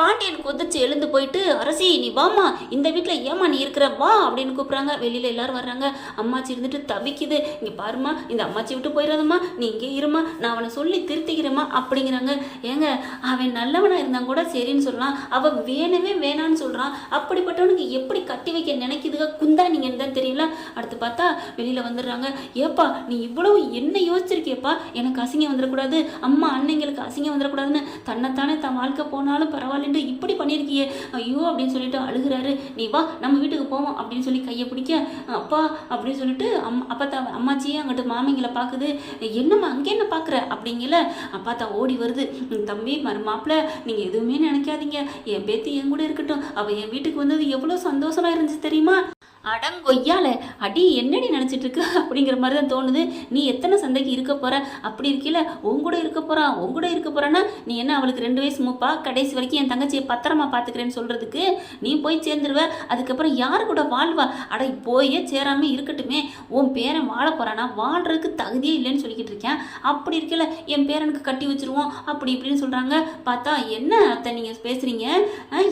பாண்டியன் கொதிச்சு எழுந்து போயிட்டு அரசி நீ வாமா இந்த வீட்டில் ஏமா நீ இருக்கிற? வா அப்படின்னு கூப்பிட்றாங்க. வெளியில் எல்லாரும் வர்றாங்க. அம்மாச்சி இருந்துட்டு தவிக்குது. இங்கே பாருமா இந்த அம்மாச்சி விட்டு போயிடாதம்மா நீ இங்கே இருமா நான் அவனை சொல்லி திருத்திக்கிறேம்மா அப்படிங்கிறாங்க. ஏங்க அவன் நல்லவனாக இருந்தா கூட சரின்னு சொல்லலாம். அவன் வேணவே வேணான்னு சொல்கிறான் அப்படிப்பட்டவனுக்கு எப்படி கட்டி வைக்க நினைக்குதுக குந்தா நீங்கள் தான் தெரியல அடுத்து பார்த்தா வெளியில் வந்துடுறாங்க. ஏப்பா நீ இவ்வளவு என்ன யோசிச்சிருக்கியப்பா? எனக்கு அசிங்கம் வந்துடக்கூடாது. அம்மா அன்னைங்களுக்கு அசிங்கம் வந்துடக்கூடாதுன்னு தன்னைத்தானே தன் வாழ்க்கை போனாலும் பரவாயில்ல ஃப்ரெண்டு இப்படி பண்ணியிருக்கியே ஐயோ அப்படின்னு சொல்லிட்டு அழுகுறாரு. நீ வா நம்ம வீட்டுக்கு போவோம் அப்படின்னு சொல்லி கையை பிடிக்க அப்பா அப்படின்னு சொல்லிட்டு அம் அப்பத்தா அம்மாச்சியே அங்கிட்டு மாமிங்களை பார்க்குது என்னம்மா அங்கே என்ன பார்க்குற அப்படிங்கல அப்பாத்தா ஓடி வருது. "ம், தம்பி மருமாப்பிள்ள நீங்கள் எதுவுமே நினைக்காதீங்க. என் பேத்தி என் கூட இருக்கட்டும். அவள் என் வீட்டுக்கு வந்தது எவ்வளோ சந்தோஷமா இருந்துச்சு தெரியுமா? அடங்கொய்யால அடி என்னடி நினச்சிட்டு இருக்க அப்படிங்கிற மாதிரி தான் தோணுது. நீ எத்தனை சந்தைக்கு இருக்க போற? அப்படி இருக்கல உங்கூட இருக்க போறா உங்கூட இருக்க போறான்னா நீ என்ன அவளுக்கு ரெண்டு வயசு மூப்பா? கடைசி வரைக்கும் என் தங்கச்சியை பத்திரமா பார்த்துக்கிறேன்னு சொல்றதுக்கு நீ போய் சேர்ந்துருவ. அதுக்கப்புறம் யாரு கூட வாழ்வா? அட போயே சேராம இருக்கட்டுமே. உன் பேரன் வாழ போறானா? வாழ்றதுக்கு தகுதியே இல்லைன்னு சொல்லிக்கிட்டு இருக்கேன். அப்படி இருக்கல என் பேரனுக்கு கட்டி வச்சிருவோம். அப்படி இப்படின்னு சொல்றாங்க. பார்த்தா என்ன அத்தை நீங்க பேசுறீங்க?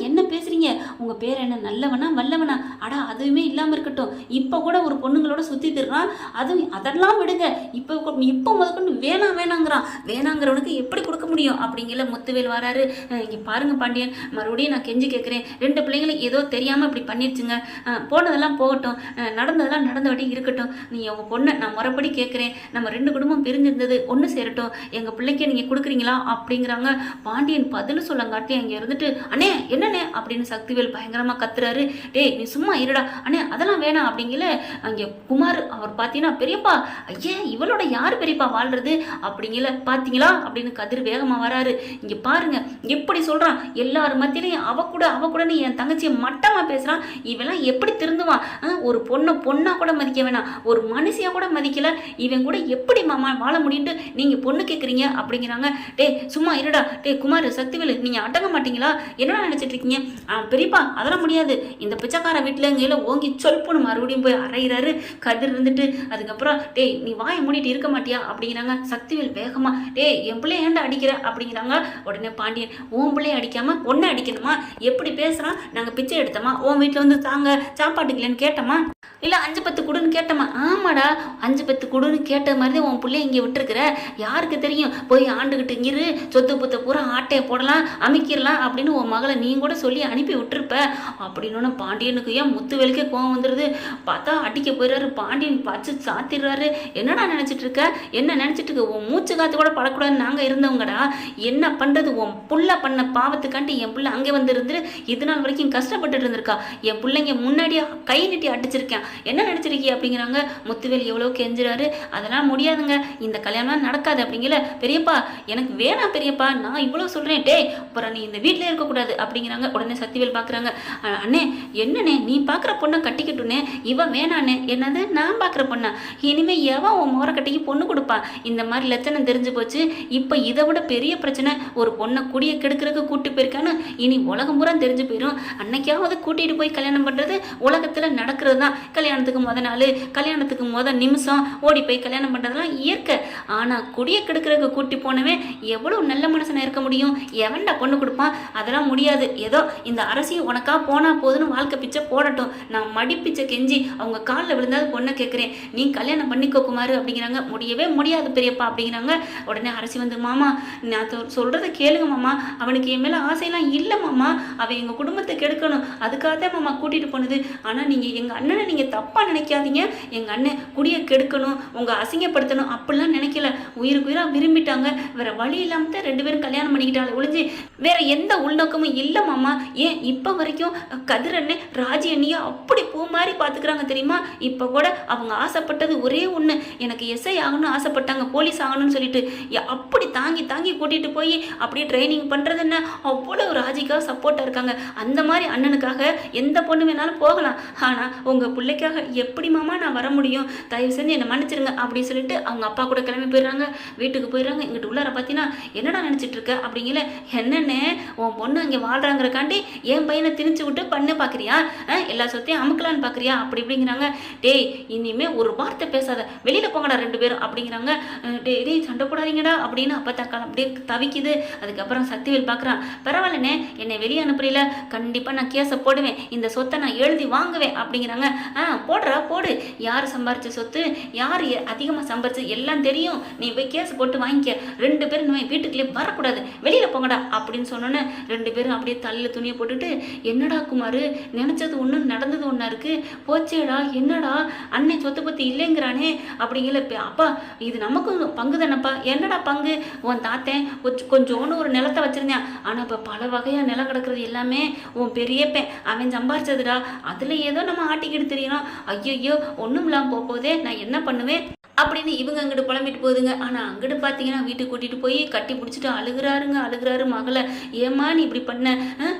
என்ன பேசுறீங்க? உங்க பேர் என்ன? நல்லவனா? வல்லவனா? அட அதுவுமே இல்லை. இல்லாமல் இருக்கட்டும். இப்போ கூட ஒரு பொண்ணுங்களோட சுற்றி திருறான் அது அதெல்லாம் விடுங்க. இப்போ இப்போ முதற்கொண்டு வேணாம் வேணாங்கிறான். வேணாங்கிறவனுக்கு எப்படி கொடுக்க முடியும்? அப்படிங்கிற முத்துவேல் வராரு. இங்கே பாருங்க பாண்டியன். மறுபடியும் நான் கெஞ்சி கேட்குறேன் ரெண்டு பிள்ளைங்களும் ஏதோ தெரியாமல் இப்படி பண்ணிருச்சுங்க. போனதெல்லாம் போகட்டும். நடந்ததெல்லாம் நடந்தபடி இருக்கட்டும். நீ உங்க பொண்ணை நான் முறைப்படி கேட்குறேன் நம்ம ரெண்டு குடும்பம் பிரிஞ்சிருந்தது. ஒன்று சேரட்டும். எங்கள் பிள்ளைக்கு நீங்கள் கொடுக்குறீங்களா? அப்படிங்கிறாங்க. பாண்டியன் பதில் சொல்லங்காட்டி அங்கே இருந்துட்டு அண்ணே என்னண்ணே? அப்படின்னு சக்திவேல் பயங்கரமாக கத்துறாரு. டேய் நீ சும்மா இருடா. அண்ணே அதெல்லாம் வேணாம் அப்படிங்கல அங்கே குமார் அவர் பார்த்தீங்கன்னா பெரியப்பா ஐயே இவளோட யார் பெரியப்பா வாழ்றது? அப்படிங்கல பார்த்தீங்களா அப்படின்னு கதிர் வேகமாக வராரு. இங்கே பாருங்க எப்படி சொல்கிறான் எல்லார் மத்தியிலையும் அவ கூட அவ கூடன்னு என் தங்கச்சியை மட்டமாக பேசுகிறான் இவெல்லாம் எப்படி திருந்துவான் ஒரு பொண்ணை பொண்ணாக கூட மதிக்க வேணாம். ஒரு மனுஷியாக கூட மதிக்கல. இவன் கூட எப்படி மாமா வாழ முடியும்ட்டு நீங்கள் பொண்ணு கேட்குறீங்க அப்படிங்கிறாங்க. டேய் சும்மா இருடா. டேய் குமார் சக்திவேலு நீங்கள் அடங்க மாட்டீங்களா? என்னடா நினச்சிட்டு இருக்கீங்க? பெரியப்பா அதெல்லாம் முடியாது. இந்த பிச்சைக்கார வீட்டில் எங்கேயில ஓங்கி சொல்புன்னு மறுபடியும் போய் அரைகிறாரு கதிர் இருந்துட்டு அதுக்கப்புறம் டேய் நீ வாயை மூடிட்டு இருக்க மாட்டியா? அப்படிங்கிறாங்க. சக்திவேல் வேகமா டேய் என் பிள்ளை ஏன்டா அடிக்கிற? அப்படிங்கிறாங்க. உடனே பாண்டியன் உன் பிள்ளைய அடிக்காம ஒன்றை அடிக்கணுமா? எப்படி பேசுறான்? நாங்க பிச்சை எடுத்தோமா? உன் வீட்டுல வந்து தாங்க சாப்பாட்டுக்கு இல்லைன்னு கேட்டோமா? இல்லை அஞ்சு பத்து குடுன்னு கேட்டமா. ஆமாடா அஞ்சு பத்து குடுன்னு கேட்ட மாதிரி தான் உன் பிள்ளைய இங்கே விட்டுருக்குற. யாருக்கு தெரியும்? போய் ஆண்டுகிட்டு இரு சொத்து புத்த பூரா ஆட்டையை போடலாம் அமைக்கிடலாம் அப்படின்னு உன் மகளை நீ கூட சொல்லி அனுப்பி விட்டுருப்ப. அப்படின்னு பாண்டியனுக்கு ஏன் முத்துவேலுக்கே கோவம் வந்துடுது பார்த்தா அடிக்க போயிடுறாரு பாண்டியன் பச்சு சாத்திடுறாரு. என்னடா நினச்சிட்டு இருக்க? என்ன நினச்சிட்டு இருக்க? உன் மூச்சு காத்து கூட படக்கூடாதுன்னு நாங்கள் இருந்தவங்கடா. என்ன பண்ணுறது உன் புள்ள பண்ண பாவத்துக்காண்டி என் பிள்ளை அங்கே வந்து இருந்து இது நாள் வரைக்கும் கஷ்டப்பட்டுட்டு இருந்திருக்கா. என் பிள்ளைங்க முன்னாடியே கை நீட்டி அடிச்சிருக்கேன். என்ன நினச்சிருக்கீ அப்படிங்கிறாங்க. முத்துவேல் எவ்வளோ கெஞ்சுறாரு. அதெல்லாம் முடியாதுங்க. இந்த கல்யாணம் நடக்காது. அப்படிங்கல. பெரியப்பா எனக்கு வேணாம் பெரியப்பா. நான் இவ்வளோ சொல்றேன். டேய் அப்புறம் நீ இந்த வீட்டில் இருக்கக்கூடாது. அப்படிங்கிறாங்க. உடனே சக்திவேல் பார்க்குறாங்க அண்ணே என்னண்ணே? நீ பார்க்குற பொண்ணை கட்டிக்கிட்டுனே இவன் வேணாண்ணே. என்னது? நான் பார்க்குற பொண்ணா? இனிமேல் எவன் உன் மோர கட்டிக்கு பொண்ணு கொடுப்பா? இந்த மாதிரி லட்சணம் தெரிஞ்சு போச்சு. இப்போ இதை விட பெரிய பிரச்சனை. ஒரு பொண்ணை குடிய கெடுக்கிறதுக்கு கூட்டி போயிருக்கான்னு. இனி உலகம் பூரா தெரிஞ்சு போயிடும் அன்னைக்காவது கூட்டிட்டு போய் கல்யாணம் பண்ணுறது உலகத்துல நடக்கிறது தான் கல்யாணத்துக்கு முத நாள் கல்யாணத்துக்கு முத நிமிஷம் ஓடி போய் கல்யாணம் பண்ணுறதெல்லாம் இயற்கை. ஆனால் குடிய கெடுக்கிறதுக்கு கூட்டி போனவன் எவ்வளோ நல்ல மனுஷனை இருக்க முடியும்? எவன்டா பொண்ணு கொடுப்பான்? அதெல்லாம் முடியாது. ஏதோ இந்த அரசியும் உனக்கா போனால் போதுன்னு வாழ்க்கை பிச்சை போடட்டும். நான் மடிப்பிச்சை கெஞ்சி அவங்க காலில் விழுந்தாது பொண்ணை கேட்குறேன் நீ கல்யாணம் பண்ணிக்கோ குமார் அப்படிங்கிறாங்க. முடியவே முடியாது பெரியப்பா அப்படிங்கிறாங்க. உடனே அரசி வந்து மாமா நான் சொ- கேளுங்க மாமா. அவனுக்கு என் மேலே ஆசையெல்லாம் இல்லை மாமா. அவன் எங்கள் குடும்பத்தை கெடுக்கணும். அதுக்காக தான் மாமா கூட்டிகிட்டு போனது. ஆனால் நீங்கள் எங்கள் அண்ணனை நீங்கள் தப்பாக நினைக்காதீங்க. எங்கள் அண்ணன் குடியை கெடுக்கணும் உங்கள் அசிங்கப்படுத்தணும் அப்படிலாம் நினைக்கல. உயிருக்கு உயிராக விரும்பிட்டாங்க. வேற வழி இல்லாமல் தான் ரெண்டு பேரும் கல்யாணம் பண்ணிக்கிட்டாங்க ஒழிஞ்சு வேற எந்த உள்நோக்கமும் இல்லை மாமா. ஏன் இப்போ வரைக்கும் கதிர் அண்ணன் ராஜி அண்ணியை அப்படி பூ மாதிரி பார்த்துக்கிறாங்க தெரியுமா? இப்போ கூட அவங்க ஆசைப்பட்டது ஒரே ஒன்று எனக்கு எஸ்ஐ ஆகணும்னு ஆசைப்பட்டாங்க போலீஸ் ஆகணும்னு சொல்லிட்டு. அப்படி தாங்கி தாங்கி கூட்டிகிட்டு போய் அப்படியே ட்ரைனிங் பண்ணுறது என்ன? அவ்வளோ ராஜிக்காக சப்போர்ட்டாக இருக்காங்க. அந்த மாதிரி அண்ணனுக்காக எந்த பொண்ணு வேணாலும் போகலாம். ஆனால் உங்கள் பிள்ளை வேலைக்காக எப்படி மாமா நான் வர முடியும்? தயவு செஞ்சு என்னை மன்னிச்சிருங்க அப்படின்னு சொல்லிட்டு அவங்க அப்பா கூட கிளம்பி போயிடுறாங்க. வீட்டுக்கு போயிடுறாங்க. இங்கிட்டு உள்ளார பார்த்தீங்கன்னா என்னடா நினச்சிட்டு இருக்க? அப்படிங்கல. என்னென்ன உன் பொண்ணு அங்கே வாழ்றாங்கிறக்காண்டி என் பையனை திணிச்சு விட்டு பண்ணு பார்க்குறியா எல்லா சொத்தையும் அமுக்கலான்னு பார்க்குறியா அப்படி இப்படிங்கிறாங்க. டேய் இனிமே ஒரு வார்த்தை பேசாத. வெளியில் போங்கடா ரெண்டு பேரும். அப்படிங்கிறாங்க. டே டேய் சண்டை போடாதீங்கடா. அப்படின்னு அப்பா தக்கா அப்படியே தவிக்குது. அதுக்கப்புறம் சக்திவேல் பார்க்குறான் பரவாயில்லண்ணே என்னை வெளியே அனுப்புறீல? கண்டிப்பாக நான் கேஸை போடுவேன். இந்த சொத்தை நான் எழுதி வாங்குவேன். அப்படிங்கிறாங்க. ஆ போடுறா போடு. யார் சம்பாரிச்ச சொத்து? யார் அதிகமாக சம்பாரிச்சு? எல்லாம் தெரியும். நீ போய் கேஸ் போட்டு வாங்கிக்க. ரெண்டு பேரும் இனிமே வீட்டுக்குள்ளே வரக்கூடாது. வெளியில் போங்கடா அப்படின்னு சொன்னோன்னே ரெண்டு பேரும் அப்படியே தள்ளில் துணியை போட்டுட்டு என்னடா குமார்? நினச்சது ஒன்று நடந்தது ஒன்றா இருக்குது போச்சேடா என்னடா? அண்ணன் சொத்தை பற்றி இல்லைங்கிறானே. அப்படிங்கல அப்பா இது நமக்கும் பங்கு தானப்பா என்னடா பங்கு? உன் தாத்தன் கொஞ்சோன்னு ஒரு நிலத்தை வச்சுருந்தேன். ஆனால் இப்போ பல வகையாக நிலம் கிடக்கிறது எல்லாமே உன் பெரியப்பன் அவன் சம்பாரிச்சதுடா. அதில் ஏதோ நம்ம ஆட்டிக்கிட்டு தெரியணும். ஐயோ ஒன்றும் இல்லாமல் போக நான் என்ன பண்ணுவேன்? அப்படின்னு இவங்க அங்கிட்டு புலம்பிட்டு போகுதுங்க. ஆனால் அங்கிட்டு பார்த்தீங்கன்னா வீட்டுக்கு கூட்டிகிட்டு போய் கட்டி பிடிச்சிட்டு அழுகுறாருங்க அழுகுறாரு மகளை. ஏம்மா நீ இப்படி பண்ண?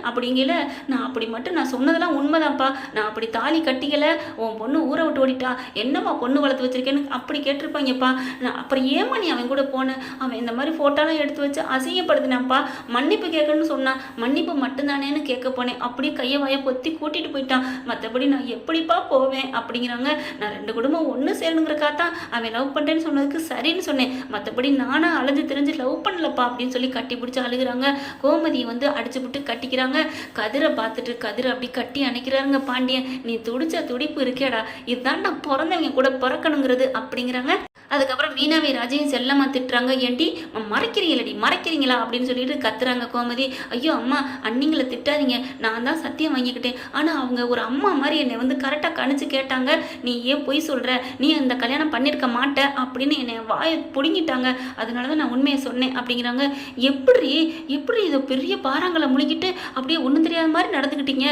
அப்படிங்கல நான் அப்படி மட்டும் நான் சொன்னதெல்லாம் உண்மைதான்ப்பா. நான் அப்படி தாலி கட்டிக்கல. உன் பொண்ணு ஊரை விட்டு ஓடிட்டா. என்னம்மா பொண்ணு வளர்த்து வச்சிருக்கேன்னு அப்படி கேட்டிருப்பாங்கப்பா. நான் அப்புறம் ஏம்மா நீ அவன் கூட போனேன் அவன் இந்த மாதிரி ஃபோட்டோலாம் எடுத்து வச்சு அசிங்கப்படுத்தினான்ப்பா. மன்னிப்பு கேட்கணும்னு சொன்னான் மன்னிப்பு மட்டும்தானேன்னு கேட்க போனேன். அப்படியே கையை வாயை பொத்தி கூட்டிட்டு போயிட்டான். மற்றபடி நான் எப்படிப்பா போவேன் அப்படிங்கிறாங்க. நான் ரெண்டு குடும்பம் ஒன்று சேரணுங்கிறக்கா தான் அவன் லவ் பண்ணுறேன்னு சொன்னதுக்கு சரின்னு சொன்னேன். மற்றபடி நானும் அழுது தெரிஞ்சு லவ் பண்ணலப்பா அப்படின்னு சொல்லி கட்டி பிடிச்சி அழுகுறாங்க. கோமதியை வந்து அடிச்சு விட்டு கட்டிக்கிறாங்க. கதிரை பார்த்துட்டு கதிரை அப்படி கட்டி அணைக்கிறாருங்க பாண்டியன். நீ துடிச்ச துடிப்பு இருக்கேடா. இதுதான் நான் பிறந்தவங்க கூட பிறக்கணுங்கிறது அப்படிங்கிறாங்க. அதுக்கப்புறம் மீனாவை ராஜையும் செல்லம்மா திட்டுறாங்க. ஏண்டி? மறைக்கிறீங்களடி மறைக்கிறீங்களா? அப்படின்னு சொல்லிட்டு கத்துறாங்க கோமதி. ஐயோ அம்மா அண்ணிங்களை திட்டாதீங்க. நான் தான் சத்தியம் வாங்கிக்கிட்டேன். ஆனால் அவங்க ஒரு அம்மா மாதிரி என்னை வந்து கரெக்டாக கணிச்சு கேட்டாங்க. நீ ஏன் பொய் சொல்கிற நீ அந்த கல்யாணம் பண்ணியிருக்க மாட்ட அப்படின்னு என்னை வாயை பிடுங்கிட்டாங்க. அதனால தான் நான் உண்மையை சொன்னேன் அப்படிங்கிறாங்க. எப்படி எப்படி இதை பெரிய பாறாங்களை முழுகிட்டு அப்படியே ஒன்றும் தெரியாத மாதிரி நடந்துக்கிட்டீங்க?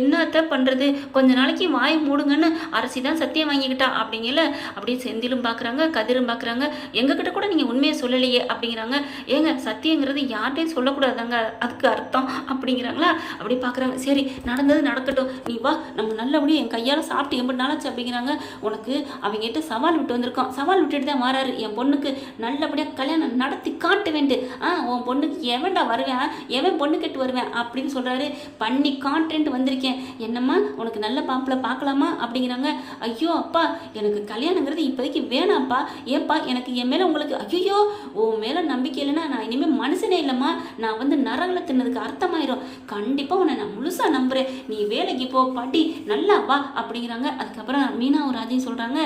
என்னத்த பண்ணுறது கொஞ்ச நாளைக்கு வாயை மூடுங்கன்னு அரசி தான் சத்தியம் வாங்கிக்கிட்டா அப்படிங்கல. அப்படியே செந்திலும் பார்க்குறாங்க கதிரும் பார்க்குறாங்க எங்ககிட்ட கூட நீங்கள் உண்மையை சொல்லலையே அப்படிங்கிறாங்க. ஏங்க சத்தியங்கிறது யார்கிட்டையும் சொல்லக்கூடாதாங்க அதுக்கு அர்த்தம் அப்படிங்கிறாங்களா? அப்படி பார்க்குறாங்க சரி நடந்தது நடக்கட்டும். நீ வா நம்ம நல்லபடியாக என் கையால் சாப்பிட்டு எப்படி நாளாச்சு அப்படிங்கிறாங்க. உனக்கு அவங்ககிட்ட சவால் விட்டு வந்திருக்கோம். சவால் விட்டுட்டு தான் மாறாரு என் பொண்ணுக்கு நல்லபடியாக கல்யாணம் நடத்தி காட்ட வேண்டு ஆ உன் பொண்ணுக்கு எவன்டா வருவேன்? எவன் பொண்ணு கெட்டு வருவேன்? அப்படின்னு சொல்கிறாரு பண்ணி காட்டுறேன்ட்டு வந்திருக்கேன். என்னம்மா உனக்கு நல்ல பாப்பில் பார்க்கலாமா அப்படிங்கிறாங்க. ஐயோ அப்பா எனக்கு கல்யாணங்கிறது இப்போதைக்கு வேணாம்ப்பா. ஏப்பா எனக்கு என் மேலே உங்களுக்கு ஐயோ உன் மேலே நம்பிக்கை இல்லைன்னா நான் இனிமேல் மனுஷனே இல்லைம்மா. நான் வந்து நரங்களை தின்னதுக்கு அர்த்தமாயிரும். கண்டிப்பாக உன்னை நான் முழுசாக நம்புகிறேன் நீ வேலைக்கு போ பாட்டி நல்லா வா அப்படிங்கிறாங்க. அதுக்கப்புறம் மீனா ஒரு அதையும் சொல்கிறாங்க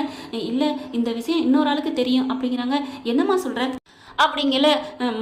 இல்லை இந்த விஷயம் இன்னொரு ஆளுக்கு தெரியும் அப்படிங்கிறாங்க. என்னம்மா சொல்கிற அப்படிங்கல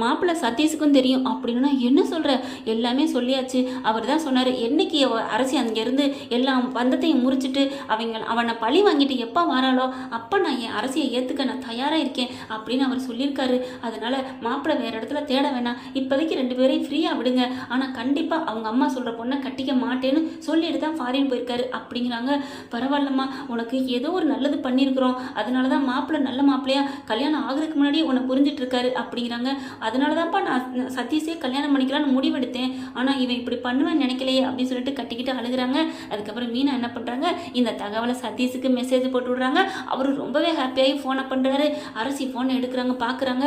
மாப்பிள்ளை சதீஷுக்கும் தெரியும். அப்படின்னா என்ன சொல்கிற எல்லாமே சொல்லியாச்சு. அவர் தான் சொன்னார் என்னைக்கு அரசி அங்கேருந்து எல்லாம் பந்தத்தையும் முறிச்சிட்டு அவங்க அவனை பழி வாங்கிட்டு எப்போ வராளோ அப்போ நான் என் அரசியை ஏற்றுக்க நான் தயாராக இருக்கேன் அப்படின்னு அவர் சொல்லியிருக்காரு. அதனால் மாப்பிள்ளை வேறு இடத்துல தேட வேணாம். இப்போதைக்கு ரெண்டு பேரையும் ஃப்ரீயாக விடுங்க. ஆனால் கண்டிப்பாக அவங்க அம்மா சொல்கிற பொண்ணை கட்டிக்க மாட்டேன்னு சொல்லிட்டு தான் ஃபாரின் போயிருக்காரு. அப்படிங்கிறாங்க. பரவாயில்லம்மா உனக்கு ஏதோ ஒரு நல்லது பண்ணியிருக்கிறோம். அதனால தான் மாப்பிள்ளை நல்ல மாப்பிள்ளையா கல்யாணம் ஆகிறதுக்கு முன்னாடியே உன்னை புரிஞ்சிட்ருக்காரு பண்ணிட்டாரு அப்படிங்கிறாங்க. அதனால தான்ப்பா நான் சதீஷே கல்யாணம் பண்ணிக்கலாம்னு முடிவெடுத்தேன். ஆனால் இவன் இப்படி பண்ணுவேன்னு நினைக்கலையே அப்படின்னு சொல்லிட்டு கட்டிக்கிட்டு அழுகுறாங்க. அதுக்கப்புறம் மீனா என்ன பண்ணுறாங்க இந்த தகவலை சதீஷுக்கு மெசேஜ் போட்டு விடுறாங்க. அவரு ரொம்பவே ஹாப்பியாகி ஃபோனை பண்ணுறாரு அரசி ஃபோனை எடுக்கிறாங்க பார்க்குறாங்க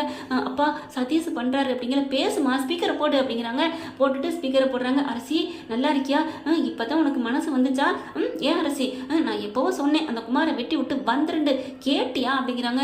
அப்பா சதீஷ் பண்ணுறாரு அப்படிங்கிற பேசுமா? ஸ்பீக்கரை போடு அப்படிங்கிறாங்க. போட்டுட்டு ஸ்பீக்கரை போடுறாங்க. அரசி நல்லா இருக்கியா? இப்போ தான் உனக்கு மனசு வந்துச்சா? ம் ஏன் அரசி? நான் எப்போவோ சொன்னேன். அந்த குமாரை வெட்டி விட்டு வந்துருண்டு. கேட்டியா அப்படிங்கிறாங்க.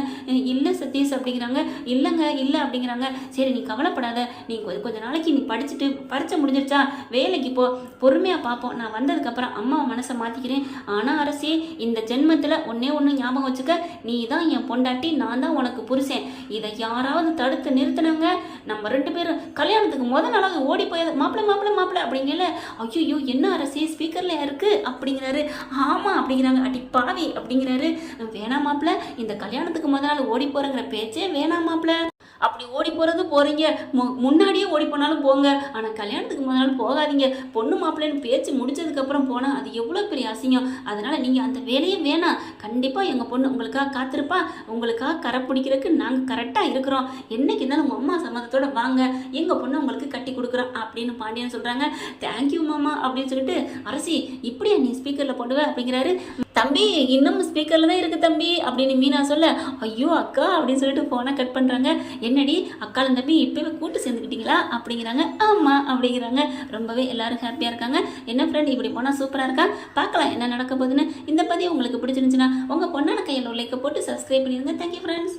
இல்லை சதீஷ் அப்படிங்கிறாங்க. இல்லைங்க இல்லை அப்படிங்கிறாங்க. சரி நீ கவலைப்படாத. நீ கொஞ்ச நாளைக்கு நீ படிச்சுட்டு பரீட்சை முடிஞ்சிருச்சா? வேலைக்கு போ. பொறுமையாக பார்ப்போம் நான் வந்ததுக்கப்புறம் அம்மாவை மனசை மாற்றிக்கிறேன் ஆனால் அரசி இந்த ஜென்மத்தில் ஒன்றே ஒன்று ஞாபகம் வச்சுக்க. நீ தான் என் பொண்டாட்டி நான் தான் உனக்கு புருஷன். இதை யாராவது தடுத்து நிறுத்தினாங்க? நம்ம ரெண்டு பேரும் கல்யாணத்துக்கு முத நாளாக ஓடி போய் மாப்பிள்ளை மாப்பிள்ளை மாப்பிள்ளை அப்படிங்கல. ஐயோ என்ன அரசி ஸ்பீக்கரில் இருக்கு? அப்படிங்கிறாரு. ஆமாம் அப்படிங்கிறாங்க. அடி பாவி அப்படிங்கிறாரு. வேணாம் மாப்பிள்ளை. இந்த கல்யாணத்துக்கு முத நாள் ஓடி போகிறங்கிற பேச்சே வேணாம் மாப்பிள்ளை. அப்படி ஓடி போகிறது போகிறீங்க மு முன்னாடியே ஓடி போனாலும் போங்க. ஆனால் கல்யாணத்துக்கு முன்னாலும் போகாதீங்க. பொண்ணு மாப்பிள்ளைன்னு பேச்சு முடிச்சதுக்கப்புறம் போனால் அது எவ்வளோ பெரிய அசிங்கம். அதனால் நீங்கள் அந்த வேலையே வேணாம். கண்டிப்பாக எங்கள் பொண்ணு உங்களுக்காக காத்திருப்பா. உங்களுக்காக கரை பிடிக்கிறதுக்கு நாங்கள் கரெக்டாக இருக்கிறோம். என்னைக்கு இருந்தாலும் உங்கள் அம்மா சம்மதத்தோட வாங்க. எங்கள் பொண்ணு உங்களுக்கு கட்டி கொடுக்குறோம் அப்படின்னு பாண்டியன் சொல்கிறாங்க தேங்க்யூ மாமா அப்படின்னு சொல்லிட்டு அரசி இப்படியா நீ ஸ்பீக்கரில் போடுவேன் அப்படிங்கிறாரு. தம்பி இன்னும் ஸ்பீக்கரில் தான் இருக்குது தம்பி அப்படின்னு மீனா சொல்ல ஐயோ அக்கா அப்படின்னு சொல்லிட்டு ஃபோனை கட் பண்ணுறாங்க என்னடி அக்காலும் தம்பி இப்போவே கூட்டு சேர்ந்துக்கிட்டீங்களா அப்படிங்கிறாங்க. ஆமாம் அப்படிங்கிறாங்க. ரொம்பவே எல்லாரும் ஹாப்பியாக இருக்காங்க. என்ன ஃப்ரெண்ட் இப்படி போனால் சூப்பராக இருக்கா? பார்க்கலாம் என்ன நடக்க போகுதுன்னு. இந்த பதிவு உங்களுக்கு பிடிச்சிருந்துச்சுன்னா உங்கள் பொண்ணான கையில் லைக்கை போட்டு சப்ஸ்கிரைப் பண்ணிடுங்க. Thank you friends